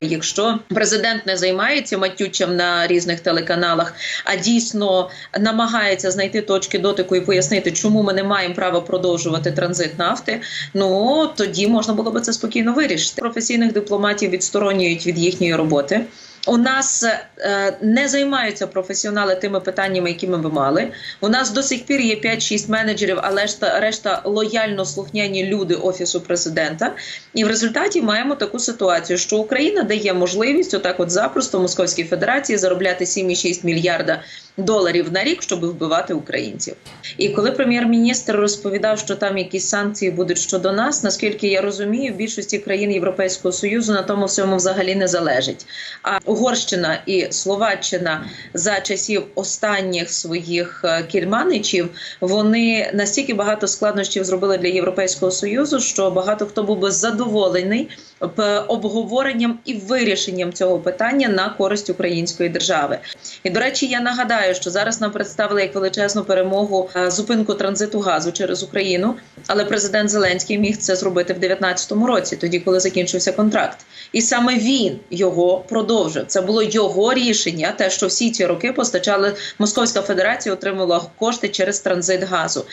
Якщо президент не займається матючем на різних телеканалах, а дійсно намагається знайти точки дотику і пояснити, чому ми не маємо права продовжувати транзит нафти, ну тоді можна було би це спокійно вирішити. Професійних дипломатів відсторонюють від їхньої роботи. У нас е, не займаються професіонали тими питаннями, які ми би мали. У нас до сих пір є 5-6 менеджерів, але решта, решта лояльно слухняні люди офісу президента. І в результаті маємо таку ситуацію, що Україна дає можливість отак, от запросто Московській Федерації заробляти 7,6 мільярда доларів на рік, щоб вбивати українців. І коли прем'єр-міністр розповідав, що там якісь санкції будуть щодо нас, наскільки я розумію, більшості країн Європейського союзу на тому всьому взагалі не залежить. А Угорщина і Словаччина за часів останніх своїх е, кільманичів вони настільки багато складнощів зробили для Європейського союзу, що багато хто був би задоволений обговоренням і вирішенням цього питання на користь української держави. І до речі, я нагадаю, що зараз нам представили як величезну перемогу е, зупинку транзиту газу через Україну, але президент Зеленський міг це зробити в 2019 році, тоді коли закінчився контракт. І саме він його продовжив. Це було його рішення. Те, що всі ці роки постачали Московська Федерація, отримала кошти через транзит газу.